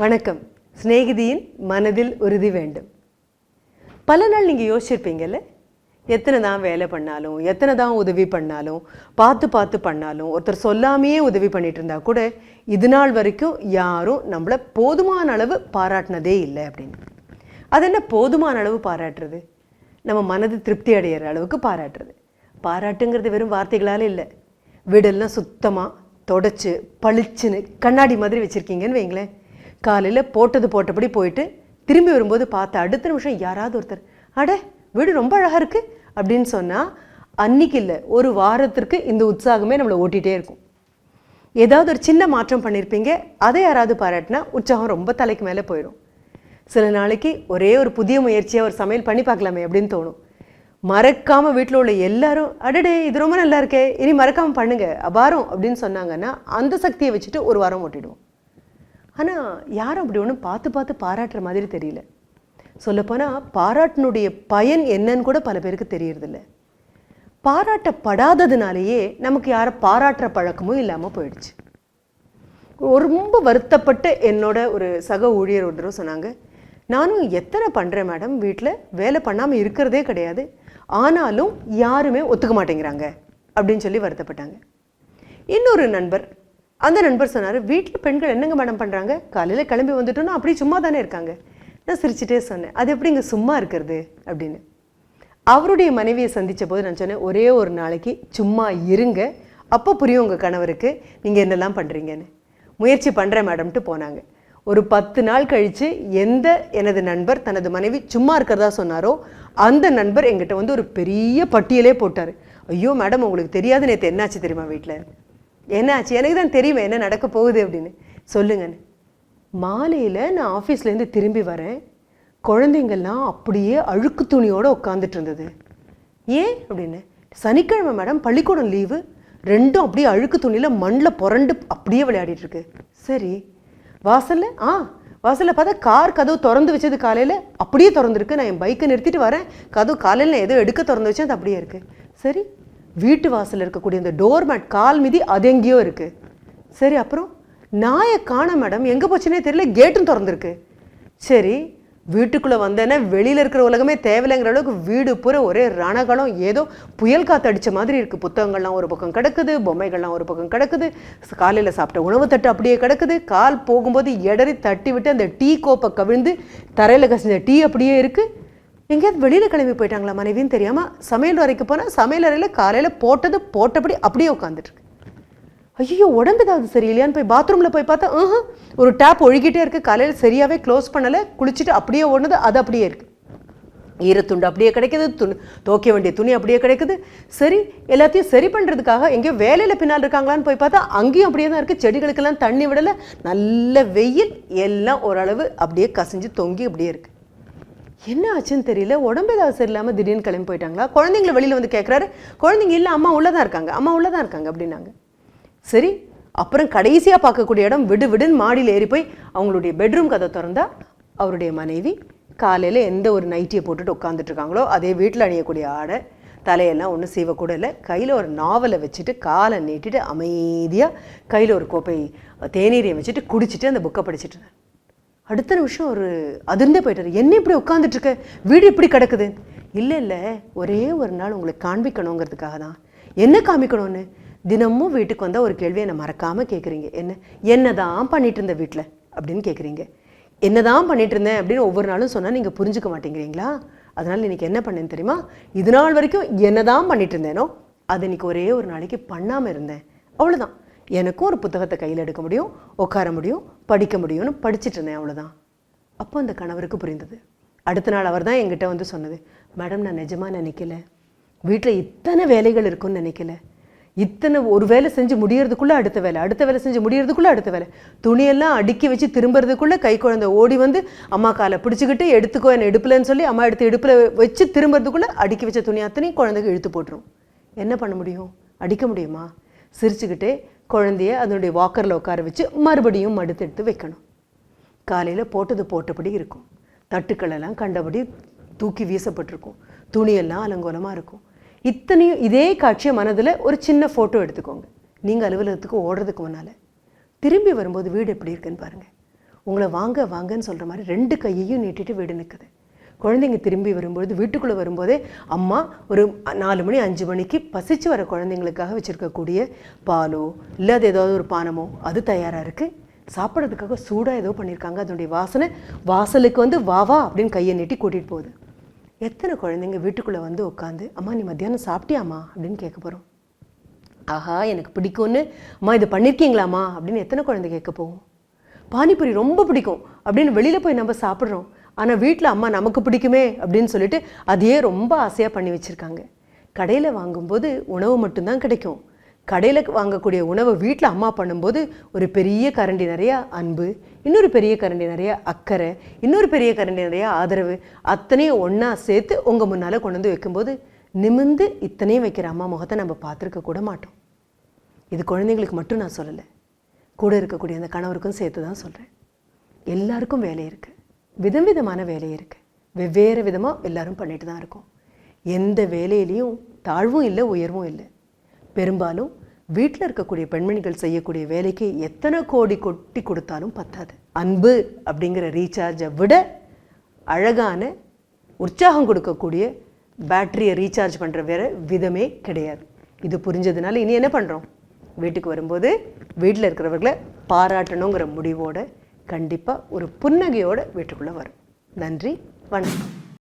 வணக்கம். சிநேகிதியின் மனதில் உறுதி வேண்டும். பல நாள் நீங்கள் யோசிச்சிருப்பீங்கல்ல? எத்தனை தான் வேலை பண்ணாலும் எத்தனை தான் உதவி பண்ணாலும் பார்த்து பார்த்து பண்ணாலும் ஒருத்தர் சொல்லாமையே உதவி பண்ணிட்டு இருந்தா கூட இது நாள் வரைக்கும் யாரும் நம்மளை போதுமான அளவு பாராட்டினதே இல்லை அப்படின்னு. அது என்ன போதுமான அளவு பாராட்டுறது? நம்ம மனது திருப்தி அடையிற அளவுக்கு பாராட்டுறது. பாராட்டுங்கிறது வெறும் வார்த்தைகளால் இல்லை. விடல்லாம் சுத்தமாக தொடச்சு பளிச்சுன்னு கண்ணாடி மாதிரி வச்சுருக்கீங்கன்னு வைங்களேன். காலையில் போட்டது போட்டபடி போயிட்டு திரும்பி வரும்போது பார்த்த அடுத்த நிமிஷம் யாராவது ஒருத்தர் அட வீடு ரொம்ப அழகாக இருக்குது அப்படின்னு சொன்னால் அன்னைக்கு இல்லை ஒரு வாரத்திற்கு இந்த உற்சாகமே நம்மளை ஓட்டிகிட்டே இருக்கும். ஏதாவது ஒரு சின்ன மாற்றம் பண்ணியிருப்பீங்க அதை யாராவது பாராட்டினா உற்சாகம் ரொம்ப தலைக்கு மேலே போயிடும். சில நாளைக்கு ஒரே ஒரு புதிய முயற்சியாக ஒரு சமையல் பண்ணி பார்க்கலாமே அப்படின்னு தோணும். மறக்காமல் வீட்டில் உள்ள எல்லாரும் அடடே இது ரொம்ப நல்லா இருக்கே இனி மறக்காமல் பண்ணுங்க அபாரம் அப்படின்னு சொன்னாங்கன்னா அந்த சக்தியை வச்சுட்டு ஒரு வாரம் ஓட்டிடுவோம். ஆனால் யாரும் அப்படி ஒன்றும் பார்த்து பார்த்து பாராட்டுற மாதிரி தெரியல. சொல்லப்போனால் பாராட்டினுடைய பயன் என்னன்னு கூட பல பேருக்கு தெரியறதில்ல. பாராட்டப்படாததுனாலேயே நமக்கு யாரை பாராட்டுற பழக்கமும் இல்லாமல் போயிடுச்சு. ஒரு ரொம்ப வருத்தப்பட்ட என்னோட ஒரு சக ஊழியர் ஒரு தடவை சொன்னாங்க நானும் எத்தனை பண்ணுறேன் மேடம்? வீட்டில் வேலை பண்ணாமல் இருக்கிறதே கிடையாது. ஆனாலும் யாருமே ஒத்துக்க மாட்டேங்கிறாங்க. அப்படின்னு சொல்லி வருத்தப்பட்டாங்க. இன்னொரு நண்பர் அந்த நண்பர் சொன்னார் வீட்டில் பெண்கள் என்னங்க மேடம் பண்ணுறாங்க காலையில் கிளம்பி வந்துட்டோன்னா அப்படி சும்மா தானே இருக்காங்க. நான் சிரிச்சிட்டே சொன்னேன் அது எப்படிங்க சும்மா இருக்கிறது? அப்படின்னு. அவருடைய மனைவியை சந்தித்த போது நான் சொன்னேன் ஒரே ஒரு நாளைக்கு சும்மா இருங்க. அப்போ புரியும் உங்கள் கணவருக்கு நீங்கள் என்னெல்லாம் பண்ணுறீங்கன்னு முயற்சி பண்ணுறேன் மேடம்ட்டு போனாங்க. ஒரு பத்து நாள் கழித்து எந்த எனது நண்பர் தனது மனைவி சும்மா இருக்கிறதா சொன்னாரோ அந்த நண்பர் எங்கிட்ட வந்து ஒரு பெரிய பட்டியலே போட்டார். ஐயோ மேடம் உங்களுக்கு தெரியாது நேற்று என்னாச்சு தெரியுமா வீட்டில் என்னாச்சு? எனக்கு தான் தெரியுமே என்ன நடக்க போகுது அப்படின்னு. சொல்லுங்கன்னு. மாலையில் நான் ஆஃபீஸ்லேருந்து திரும்பி வரேன். குழந்தைங்கள்லாம் அப்படியே அழுக்கு துணியோடு உட்காந்துட்டு இருந்தது. ஏன் அப்படின்னு. சனிக்கிழமை மேடம் பள்ளிக்கூடம் லீவு ரெண்டும் அப்படியே அழுக்கு துணியில் மண்ணில் புரண்டு அப்படியே விளையாடிட்டுருக்கு சரி. வாசலில்? ஆ வாசலில் பார்த்தா கார் கதவு திறந்து வச்சது காலையில். அப்படியே திறந்துருக்கு. நான் என் பைக்கை நிறுத்திட்டு வரேன். கதவு காலையில் நான் ஏதோ எடுக்க திறந்து வச்சேன். அது அப்படியே இருக்குது சரி. வீட்டு வாசலில் இருக்கக்கூடிய இந்த டோர் மேட் கால் மிதி அது எங்கேயோ இருக்குது சரி அப்புறம் நாயை காண மேடம். எங்கே போச்சுன்னே தெரியல கேட்டும் திறந்துருக்கு. சரி வீட்டுக்குள்ளே வந்தேன்னா வெளியில் இருக்கிற உலகமே தேவையில்லைங்கிற அளவுக்கு வீடு பூரா ஒரே ரணகலம். ஏதோ புயல் காற்று அடித்த மாதிரி இருக்குது புத்தகங்கள்லாம் ஒரு பக்கம் கிடக்குது பொம்மைகள்லாம் ஒரு பக்கம் கிடக்குது. காலையில் சாப்பிட்ட உணவு தட்டு அப்படியே கிடக்குது. கால் போகும்போது எடறி தட்டி விட்டு அந்த டீ கோப்பை கவிழ்ந்து தரையில் கசிஞ்ச டீ அப்படியே இருக்குது எங்கேயாவது வெளியில் கிளம்பி போயிட்டாங்களா மனைவின்னு தெரியாமல் சமையல் அறைக்கு போனால் சமையல் அறையில் காலையில் போட்டது போட்டபடி அப்படியே உட்காந்துட்டு ஐயோ உடம்பு ஏதாவது சரியில்லையான்னு போய் பாத்ரூமில் போய் பார்த்தா ஆஹ் ஒரு டேப் ஒழுகிட்டே இருக்குது காலையில் சரியாகவே க்ளோஸ் பண்ணலை. குளிச்சுட்டு அப்படியே ஓடுனது அது அப்படியே இருக்குது ஈரத்துண்டு அப்படியே கிடைக்குது. துணி துவைக்க வேண்டிய துணி அப்படியே கிடைக்குது. சரி எல்லாத்தையும் சரி பண்ணுறதுக்காக எங்கேயோ வேலையில் பின்னால் இருக்காங்களான்னு போய் பார்த்தா அங்கேயும் அப்படியே தான் இருக்குது செடிகளுக்கெல்லாம் தண்ணி விடலை. நல்ல வெயில் எல்லாம் ஓரளவு அப்படியே கசிஞ்சு தொங்கி அப்படியே இருக்குது என்ன ஆச்சுன்னு தெரியல. உடம்பு ஏதாவது சரியில்லாமல் திடீர்னு கிளம்பி போயிட்டாங்களா? குழந்தைங்கள வெளியில் வந்து கேட்குறாரு குழந்தைங்க இல்லை அம்மா உள்ளே தான் இருக்காங்க. அம்மா உள்ளே தான் இருக்காங்க அப்படின்னாங்க. சரி அப்புறம் கடைசியாக பார்க்கக்கூடிய இடம் விடு விடுன்னு மாடியில் ஏறி போய் அவங்களுடைய பெட்ரூம் கதை திறந்தா அவருடைய மனைவி காலையில் எந்த ஒரு நைட்டியை போட்டுட்டு உட்காந்துட்டு இருக்காங்களோ அதே வீட்டில் அணியக்கூடிய ஆடை தலையெல்லாம் ஒன்றும் செய்வக்கூட இல்லை. கையில் ஒரு நாவலை வச்சுட்டு காலை நீட்டிட்டு அமைதியாக கையில் ஒரு கோப்பை தேநீரை வச்சுட்டு குடிச்சிட்டு அந்த புக்கை படிச்சுட்டு அடுத்த நிமிஷம் ஒரு அதிர்ந்தே போயிட்டார். என்ன இப்படி உட்காந்துட்டுருக்க வீடு இப்படி கிடக்குது. இல்லை இல்லை. ஒரே ஒரு நாள் உங்களுக்கு காண்பிக்கணுங்கிறதுக்காக தான். என்ன காமிக்கணும்னு? தினமும் வீட்டுக்கு வந்தால் ஒரு கேள்வியை என்னை மறக்காமல் கேட்குறீங்க என்ன என்ன தான் பண்ணிட்டு இருந்த வீட்டில் அப்படின்னு கேட்குறீங்க என்ன தான் பண்ணிட்டு இருந்தேன் அப்படின்னு ஒவ்வொரு நாளும் சொன்னால் நீங்கள் புரிஞ்சுக்க மாட்டேங்கிறீங்களா? அதனால் இன்னைக்கு என்ன பண்ணேன்னு தெரியுமா? இது நாள் வரைக்கும் என்ன தான் பண்ணிட்டு இருந்தேனோ அது இன்னைக்கு ஒரே ஒரு நாளைக்கு பண்ணாமல் இருந்தேன். அவ்வளோதான் எனக்கும் ஒரு புத்தகத்தை கையில் எடுக்க முடியும் உட்கார முடியும் படிக்க முடியும்னு படிச்சுட்டு இருந்தேன் அவ்வளோதான் அப்போ அந்த கணவருக்கு புரிந்தது. அடுத்த நாள் அவர் தான் எங்கிட்ட வந்து சொன்னது மேடம் நான் நிஜமாக நினைக்கல. வீட்டில் இத்தனை வேலைகள் இருக்குன்னு நினைக்கல. இத்தனை ஒரு வேலை செஞ்சு முடியறதுக்குள்ளே அடுத்த வேலை அடுத்த வேலை செஞ்சு முடியறதுக்குள்ளே அடுத்த வேலை. துணியெல்லாம் அடுக்கி வச்சு திரும்புறதுக்குள்ளே கை குழந்தை ஓடி வந்து அம்மா காலை பிடிச்சிக்கிட்டு எடுத்துக்கோ என்னை இடுப்புலன்னு சொல்லி அம்மா எடுத்து இடுப்பில் வச்சு திரும்புறதுக்குள்ளே அடுக்கி வச்ச துணி அத்தனையும் குழந்தைக்கு இழுத்து போட்டுரும். என்ன பண்ண முடியும்? அடிக்க முடியுமா? சிரிச்சுக்கிட்டே குழந்தைய அதனுடைய வாக்கரில் உட்கார வச்சு மறுபடியும் மடுத்து எடுத்து வைக்கணும். காலையில் போட்டது போட்டபடி இருக்கும். தட்டுக்கள் எல்லாம் கண்டபடி தூக்கி வீசப்பட்டிருக்கும். துணியெல்லாம் அலங்கோலமாக இருக்கும். இத்தனையும் இதே காட்சியை மனதில் ஒரு சின்ன ஃபோட்டோ எடுத்துக்கோங்க. நீங்கள் அலுவலகத்துக்கு ஓடுறதுக்கு முன்னால். திரும்பி வரும்போது வீடு எப்படி இருக்குன்னு பாருங்கள் உங்களை வாங்க வாங்கன்னு சொல்கிற மாதிரி ரெண்டு கையையும் நீட்டிட்டு வீடு நிற்குது குழந்தைங்க திரும்பி வரும்பொழுது வீட்டுக்குள்ளே வரும்போதே அம்மா ஒரு நாலு மணி அஞ்சு மணிக்கு பசிச்சு வர குழந்தைங்களுக்காக வச்சுருக்கக்கூடிய பாலோ இல்லை அது ஏதாவது ஒரு பானமோ அது தயாராக இருக்குது சாப்பிட்றதுக்காக சூடாக ஏதோ பண்ணியிருக்காங்க அதனுடைய வாசனை வாசலுக்கு வந்து வா வா அப்படின்னு கையை நீட்டி கூட்டிகிட்டு போகுது. எத்தனை குழந்தைங்க வீட்டுக்குள்ளே வந்து உட்காந்து அம்மா நீ மத்தியானம் சாப்பிட்டியாம்மா? அப்படின்னு கேட்க போகிறோம் ஆஹா எனக்கு பிடிக்கும்னு. அம்மா இது பண்ணியிருக்கீங்களாம்மா அப்படின்னு எத்தனை குழந்தை கேட்க போகும். பானிபூரி ரொம்ப பிடிக்கும். அப்படின்னு வெளியில் போய் நம்ம சாப்பிட்றோம். ஆனால் வீட்டில் அம்மா நமக்கு பிடிக்குமே அப்படின்னு சொல்லிட்டு அதையே ரொம்ப ஆசையாக பண்ணி வச்சுருக்காங்க. கடையில் வாங்கும்போது உணவு மட்டும்தான் கிடைக்கும். கடையில் வாங்கக்கூடிய உணவை வீட்டில் அம்மா பண்ணும்போது ஒரு பெரிய கரண்டி நிறையா அன்பு இன்னொரு பெரிய கரண்டி நிறையா அக்கறை இன்னொரு பெரிய கரண்டி நிறையா ஆதரவு அத்தனையும் ஒன்றா சேர்த்து உங்கள் முன்னால் கொண்டு வந்து வைக்கும்போது நிமிந்து இத்தனையும் வைக்கிற அம்மா முகத்தை நம்ம பார்த்துருக்க கூட மாட்டோம். இது குழந்தைங்களுக்கு மட்டும் நான் சொல்லலை. கூட இருக்கக்கூடிய அந்த கணவருக்கும் சேர்த்து தான் சொல்கிறேன் எல்லாருக்கும் வேலை இருக்குது விதம் விதமான வேலை இருக்குது வெவ்வேறு விதமாக எல்லோரும் பண்ணிட்டு தான் இருக்கோம். எந்த வேலையிலையும் தாழ்வும் இல்லை உயர்வும் இல்லை. பெரும்பாலும் வீட்டில் இருக்கக்கூடிய பெண்மணிகள் செய்யக்கூடிய வேலைக்கு எத்தனை கோடி கொட்டி கொடுத்தாலும் பத்தாது. அன்பு அப்படிங்கிற ரீசார்ஜை விட அழகான உற்சாகம் கொடுக்கக்கூடிய பேட்டரியை ரீசார்ஜ் பண்ணுற வேற விதமே கிடையாது. இது புரிஞ்சதுனால இனி என்ன பண்ணுறோம் வீட்டுக்கு வரும்போது வீட்டில் இருக்கிறவர்களை பாராட்டணுங்கிற முடிவோடு கண்டிப்பாக ஒரு புன்னகையோட வீட்டுக்குள்ளே வரும். நன்றி வணக்கம்.